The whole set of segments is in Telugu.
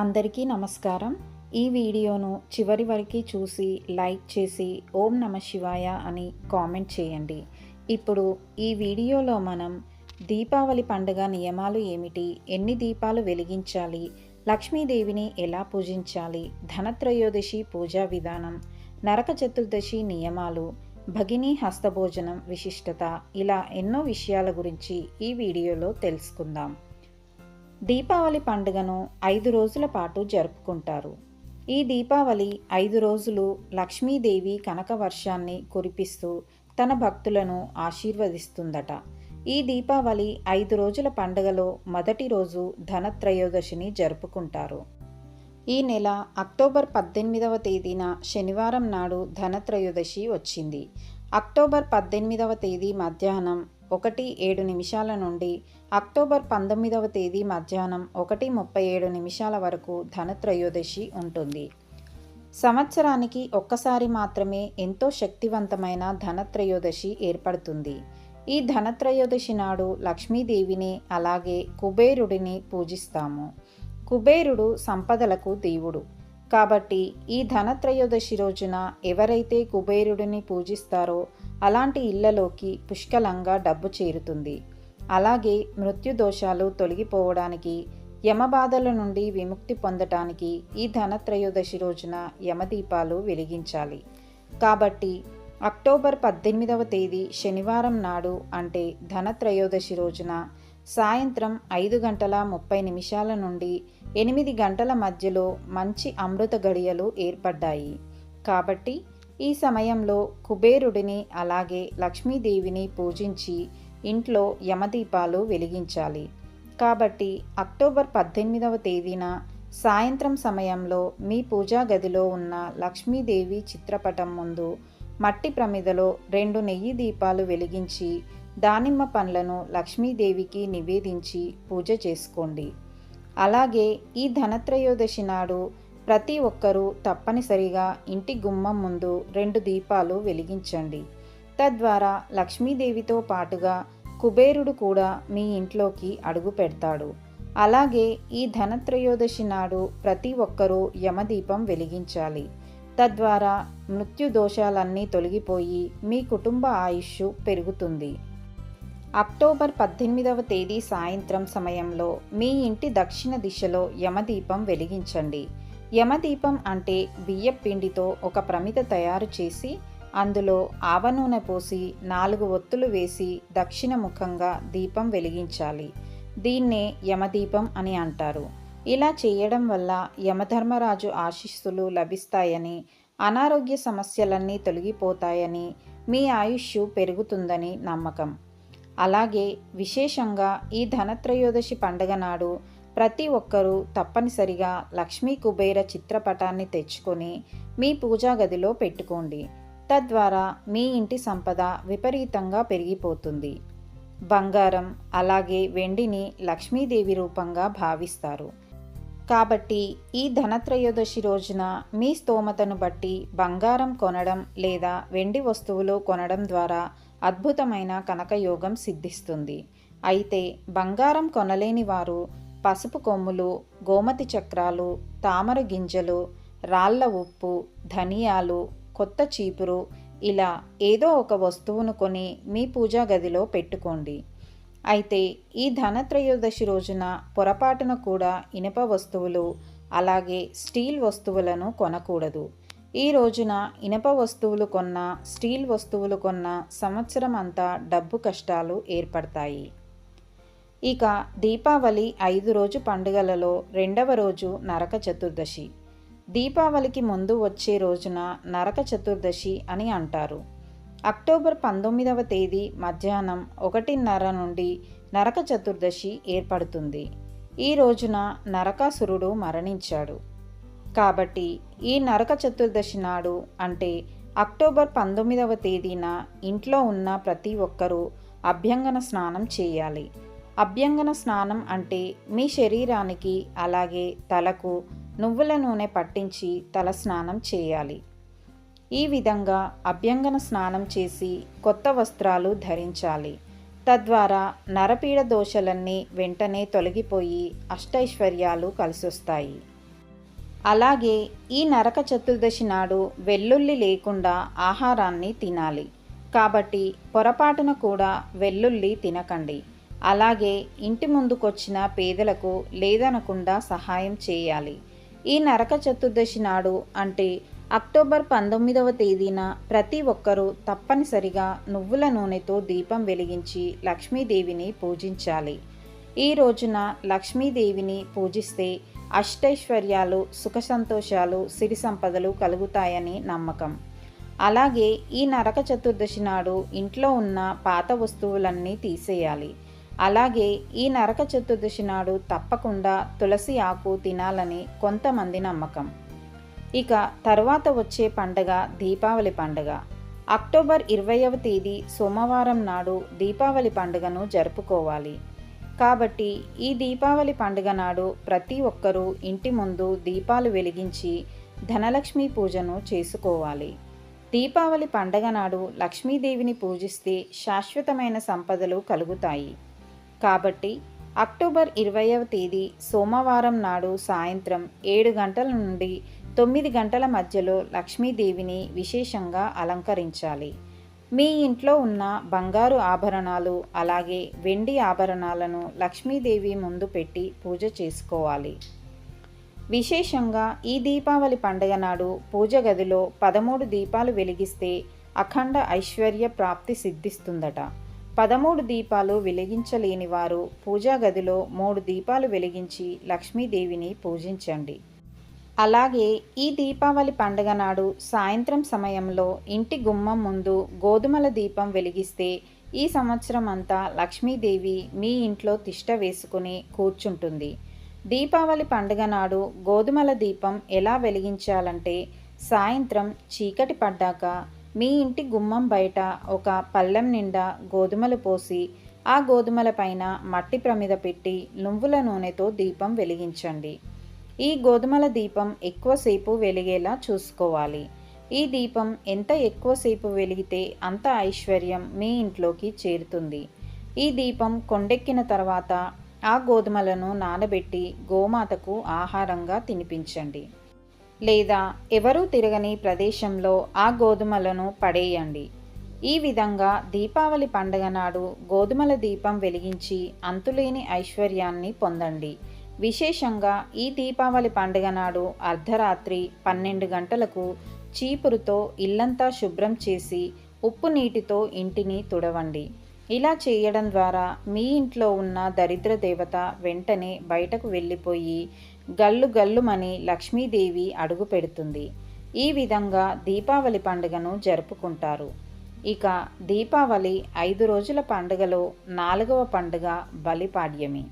అందరికీ నమస్కారం. ఈ వీడియోను చివరి వరకు చూసి లైక్ చేసి ఓం నమ శివాయ అని కామెంట్ చేయండి. ఇప్పుడు ఈ వీడియోలో మనం దీపావళి పండుగ నియమాలు ఏమిటి? ఎన్ని దీపాలు వెలిగించాలి? లక్ష్మీదేవిని ఎలా పూజించాలి? ధనత్రయోదశి పూజా విధానం నరక చతుర్దశి నియమాలు భగిని హస్తభోజనం విశిష్టత ఇలా ఎన్నో విషయాల గురించి ఈ వీడియోలో తెలుసుకుందాం. దీపావళి పండుగను ఐదు రోజుల పాటు జరుపుకుంటారు. ఈ దీపావళి ఐదు రోజులు లక్ష్మీదేవి కనక వర్షాన్ని కురిపిస్తూ తన భక్తులను ఆశీర్వదిస్తుందట. ఈ దీపావళి ఐదు రోజుల పండుగలో మొదటి రోజు ధనత్రయోదశిని జరుపుకుంటారు. ఈ నెల అక్టోబర్ పద్దెనిమిదవ తేదీన శనివారం నాడు ధనత్రయోదశి వచ్చింది. అక్టోబర్ పద్దెనిమిదవ తేదీ మధ్యాహ్నం ఒకటి ఏడు నిమిషాల నుండి అక్టోబర్ పంతొమ్మిదవ తేదీ మధ్యాహ్నం ఒకటి ముప్పై ఏడు నిమిషాల వరకు ధనత్రయోదశి ఉంటుంది. సంవత్సరానికి ఒక్కసారి మాత్రమే ఎంతో శక్తివంతమైన ధనత్రయోదశి ఏర్పడుతుంది. ఈ ధనత్రయోదశి నాడు లక్ష్మీదేవిని అలాగే కుబేరుడిని పూజిస్తాము. కుబేరుడు సంపదలకు దేవుడు. కాబట్టి ఈ ధనత్రయోదశి రోజున ఎవరైతే కుబేరుడిని పూజిస్తారో అలాంటి ఇళ్ళలోకి పుష్కలంగా డబ్బు చేరుతుంది. అలాగే మృత్యు దోషాలు తొలగిపోవడానికి యమబాధల నుండి విముక్తి పొందటానికి ఈ ధనత్రయోదశి రోజున యమదీపాలు వెలిగించాలి. కాబట్టి అక్టోబర్ పద్దెనిమిదవ తేదీ శనివారం నాడు అంటే ధనత్రయోదశి రోజున సాయంత్రం ఐదు గంటల ముప్పై నిమిషాల నుండి ఎనిమిది గంటల మధ్యలో మంచి అమృత గడియలు ఏర్పడ్డాయి. కాబట్టి ఈ సమయంలో కుబేరుడిని అలాగే లక్ష్మీదేవిని పూజించి ఇంట్లో యమదీపాలు వెలిగించాలి. కాబట్టి అక్టోబర్ పద్దెనిమిదవ తేదీన సాయంత్రం సమయంలో మీ పూజా గదిలో ఉన్న లక్ష్మీదేవి చిత్రపటం ముందు మట్టి ప్రమిదలో రెండు నెయ్యి దీపాలు వెలిగించి దానిమ్మ పండ్లను లక్ష్మీదేవికి నివేదించి పూజ చేసుకోండి. అలాగే ఈ ధనత్రయోదశి నాడు ప్రతి ఒక్కరూ తప్పనిసరిగా ఇంటి గుమ్మం ముందు రెండు దీపాలు వెలిగించండి. తద్వారా లక్ష్మీదేవితో పాటుగా కుబేరుడు కూడా మీ ఇంట్లోకి అడుగు పెడతాడు. అలాగే ఈ ధనత్రయోదశి నాడు ప్రతి ఒక్కరూ యమదీపం వెలిగించాలి. తద్వారా మృత్యు దోషాలన్నీ తొలగిపోయి మీ కుటుంబ ఆయుష్ పెరుగుతుంది. అక్టోబర్ పద్దెనిమిదవ తేదీ సాయంత్రం సమయంలో మీ ఇంటి దక్షిణ దిశలో యమదీపం వెలిగించండి. యమదీపం అంటే బియ్యం పిండితో ఒక ప్రమిద తయారు చేసి అందులో ఆవ నూనె పోసి నాలుగు ఒత్తులు వేసి దక్షిణ ముఖంగా దీపం వెలిగించాలి. దీన్నే యమదీపం అని అంటారు. ఇలా చేయడం వల్ల యమధర్మరాజు ఆశీస్సులు లభిస్తాయని అనారోగ్య సమస్యలన్నీ తొలగిపోతాయని మీ ఆయుష్ పెరుగుతుందని నమ్మకం. అలాగే విశేషంగా ఈ ధనత్రయోదశి పండుగ నాడు ప్రతి ఒక్కరూ తప్పనిసరిగా లక్ష్మీ కుబేర చిత్రపటాన్ని తెచ్చుకొని మీ పూజా గదిలో పెట్టుకోండి. తద్వారా మీ ఇంటి సంపద విపరీతంగా పెరిగిపోతుంది. బంగారం అలాగే వెండిని లక్ష్మీదేవి రూపంగా భావిస్తారు. కాబట్టి ఈ ధనత్రయోదశి రోజున మీ స్తోమతను బట్టి బంగారం కొనడం లేదా వెండి వస్తువులు కొనడం ద్వారా అద్భుతమైన కనకయోగం సిద్ధిస్తుంది. అయితే బంగారం కొనలేని వారు పసుపు కొమ్ములు గోమతి చక్రాలు తామర గింజలు రాళ్ళ ఉప్పు ధనియాలు కొత్త చీపురు ఇలా ఏదో ఒక వస్తువును కొని మీ పూజా గదిలో పెట్టుకోండి. అయితే ఈ ధనత్రయోదశి రోజున పొరపాటున కూడా ఇనుప వస్తువులు అలాగే స్టీల్ వస్తువులను కొనకూడదు. ఈ రోజున ఇనుప వస్తువులు కొన్న స్టీల్ వస్తువులు కొన్న సంవత్సరం అంతా డబ్బు కష్టాలు ఏర్పడతాయి. ఇక దీపావళి ఐదు రోజు పండుగలలో రెండవ రోజు నరక చతుర్దశి. దీపావళికి ముందు వచ్చే రోజున నరక చతుర్దశి అని అంటారు. అక్టోబర్ పంతొమ్మిదవ తేదీ మధ్యాహ్నం ఒకటిన్నర నుండి నరక చతుర్దశి ఏర్పడుతుంది. ఈ రోజున నరకాసురుడు మరణించాడు. కాబట్టి ఈ నరక చతుర్దశి నాడు అంటే అక్టోబర్ పంతొమ్మిదవ తేదీన ఇంట్లో ఉన్న ప్రతి ఒక్కరూ అభ్యంగన స్నానం చేయాలి. అభ్యంగన స్నానం అంటే మీ శరీరానికి అలాగే తలకు నువ్వుల నూనె పట్టించి తల స్నానం చేయాలి. ఈ విధంగా అభ్యంగన స్నానం చేసి కొత్త వస్త్రాలు ధరించాలి. తద్వారా నరపీడ దోషలన్నీ వెంటనే తొలగిపోయి అష్టైశ్వర్యాలు కలిసొస్తాయి. అలాగే ఈ నరక చతుర్దశి నాడు వెల్లుల్లి లేకుండా ఆహారాన్ని తినాలి. కాబట్టి పొరపాటున కూడా వెల్లుల్లి తినకండి. అలాగే ఇంటి ముందుకొచ్చిన పేదలకు లేదనకుండా సహాయం చేయాలి. ఈ నరక చతుర్దశి నాడు అంటే అక్టోబర్ పంతొమ్మిదవ తేదీన ప్రతి ఒక్కరూ తప్పనిసరిగా నువ్వుల నూనెతో దీపం వెలిగించి లక్ష్మీదేవిని పూజించాలి. ఈ రోజున లక్ష్మీదేవిని పూజిస్తే అష్టైశ్వర్యాలు సుఖ సంతోషాలు సిరి సంపదలు కలుగుతాయని నమ్మకం. అలాగే ఈ నరక చతుర్దశి నాడు ఇంట్లో ఉన్న పాత వస్తువులన్నీ తీసేయాలి. అలాగే ఈ నరక చతుర్దశి నాడు తప్పకుండా తులసి ఆకు తినాలని కొంతమంది నమ్మకం. ఇక తర్వాత వచ్చే పండగ దీపావళి పండగ. అక్టోబర్ ఇరవైవ తేదీ సోమవారం నాడు దీపావళి పండుగను జరుపుకోవాలి. కాబట్టి ఈ దీపావళి పండుగ నాడు ప్రతి ఒక్కరూ ఇంటి ముందు దీపాలు వెలిగించి ధనలక్ష్మి పూజను చేసుకోవాలి. దీపావళి పండగ నాడు లక్ష్మీదేవిని పూజిస్తే శాశ్వతమైన సంపదలు కలుగుతాయి. కాబట్టి అక్టోబర్ ఇరవైవ తేదీ సోమవారం నాడు సాయంత్రం ఏడు గంటల నుండి తొమ్మిది గంటల మధ్యలో లక్ష్మీదేవిని విశేషంగా అలంకరించాలి. మీ ఇంట్లో ఉన్న బంగారు ఆభరణాలు అలాగే వెండి ఆభరణాలను లక్ష్మీదేవి ముందు పెట్టి పూజ చేసుకోవాలి. విశేషంగా ఈ దీపావళి పండుగ నాడు పూజ గదిలో పదమూడు దీపాలు వెలిగిస్తే అఖండ ఐశ్వర్య ప్రాప్తి సిద్ధిస్తుందట. పదమూడు దీపాలు వెలిగించలేని వారు పూజా గదిలో మూడు దీపాలు వెలిగించి లక్ష్మీదేవిని పూజించండి. అలాగే ఈ దీపావళి పండుగ నాడు సాయంత్రం సమయంలో ఇంటి గుమ్మం ముందు గోధుమల దీపం వెలిగిస్తే ఈ సంవత్సరం అంతా లక్ష్మీదేవి మీ ఇంట్లో తిష్ట వేసుకుని కూర్చుంటుంది. దీపావళి పండుగ నాడు గోధుమల దీపం ఎలా వెలిగించాలంటే సాయంత్రం చీకటి పడ్డాక మీ ఇంటి గుమ్మం బయట ఒక పళ్ళెం నిండా గోధుమలు పోసి ఆ గోధుమల పైన మట్టి ప్రమిద పెట్టి నువ్వుల నూనెతో దీపం వెలిగించండి. ఈ గోధుమల దీపం ఎక్కువసేపు వెలిగేలా చూసుకోవాలి. ఈ దీపం ఎంత ఎక్కువసేపు వెలిగితే అంత ఐశ్వర్యం మీ ఇంట్లోకి చేరుతుంది. ఈ దీపం కొండెక్కిన తర్వాత ఆ గోధుమలను నానబెట్టి గోమాతకు ఆహారంగా తినిపించండి. లేదా ఎవరూ తిరగని ప్రదేశంలో ఆ గోధుమలను పడేయండి. ఈ విధంగా దీపావళి పండుగ నాడు గోధుమల దీపం వెలిగించి అంతులేని ఐశ్వర్యాన్ని పొందండి. విశేషంగా ఈ దీపావళి పండుగ నాడు అర్ధరాత్రి పన్నెండు గంటలకు చీపురుతో ఇల్లంతా శుభ్రం చేసి ఉప్పు నీటితో ఇంటిని తుడవండి. ఇలా చేయడం ద్వారా మీ ఇంట్లో ఉన్న దరిద్ర దేవత వెంటనే బయటకు వెళ్ళిపోయి గల్లు గల్లుమని లక్ష్మీదేవి అడుగు పెడుతుంది. ఈ విధంగా దీపావళి పండుగను జరుపుకుంటారు. ఇక దీపావళి ఐదు రోజుల పండుగలో నాలుగవ పండుగ బలిపాడ్యమి.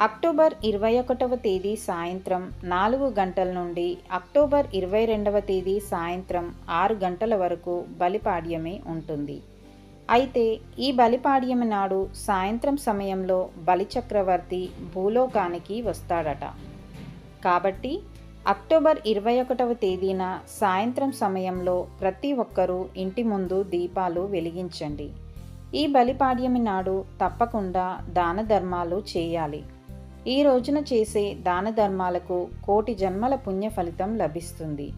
అక్టోబర్ ఇరవై ఒకటవ తేదీ సాయంత్రం నాలుగు గంటల నుండి అక్టోబర్ ఇరవై రెండవ తేదీ సాయంత్రం ఆరు గంటల వరకు బలిపాడ్యమి ఉంటుంది. అయితే ఈ బలిపాడ్యమి నాడు సాయంత్రం సమయంలో బలిచక్రవర్తి భూలోకానికి వస్తాడట. కాబట్టి అక్టోబర్ ఇరవై ఒకటవ తేదీన సాయంత్రం సమయంలో ప్రతి ఒక్కరూ ఇంటి ముందు దీపాలు వెలిగించండి. ఈ బలిపాడ్యమి నాడు తప్పకుండా దాన ధర్మాలు చేయాలి. ఈ రోజున చేసే దాన ధర్మాలకు కోటి జన్మల పుణ్య ఫలితం లభిస్తుంది.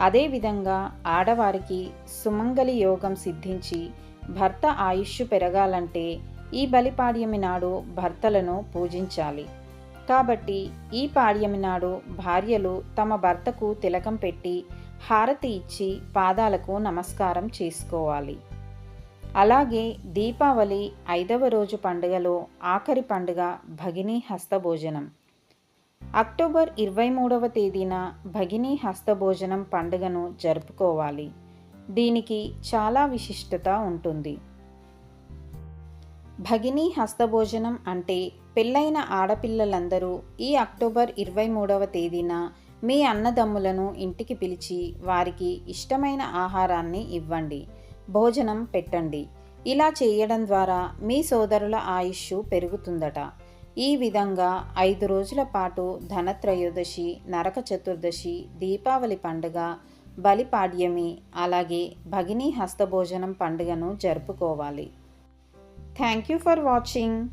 అదేవిధంగా ఆడవారికి సుమంగలి యోగం సిద్ధించి భర్త ఆయుష్ పెరగాలంటే ఈ బలిపాడ్యమి నాడు భర్తలను పూజించాలి. కాబట్టి ఈ పాడ్యమి నాడు భార్యలు తమ భర్తకు తిలకం పెట్టి హారతి ఇచ్చి పాదాలకు నమస్కారం చేసుకోవాలి. అలాగే దీపావళి ఐదవ రోజు పండుగలో ఆఖరి పండుగ భగిని హస్తభోజనం. అక్టోబర్ ఇరవై మూడవ తేదీన భగిని హస్తభోజనం పండుగను జరుపుకోవాలి. దీనికి చాలా విశిష్టత ఉంటుంది. భగిని హస్తభోజనం అంటే పెళ్ళైన ఆడపిల్లలందరూ ఈ అక్టోబర్ ఇరవై మూడవ తేదీన మీ అన్నదమ్ములను ఇంటికి పిలిచి వారికి ఇష్టమైన ఆహారాన్ని ఇవ్వండి. భోజనం పెట్టండి. ఇలా చేయడం ద్వారా మీ సోదరుల ఆయుష్ పెరుగుతుందట. ఈ విధంగా ఐదు రోజుల పాటు ధనత్రయోదశి నరక చతుర్దశి దీపావళి పండుగ బలిపాడ్యమి అలాగే భగిని హస్తభోజనం పండుగను జరుపుకోవాలి. Thank you for watching.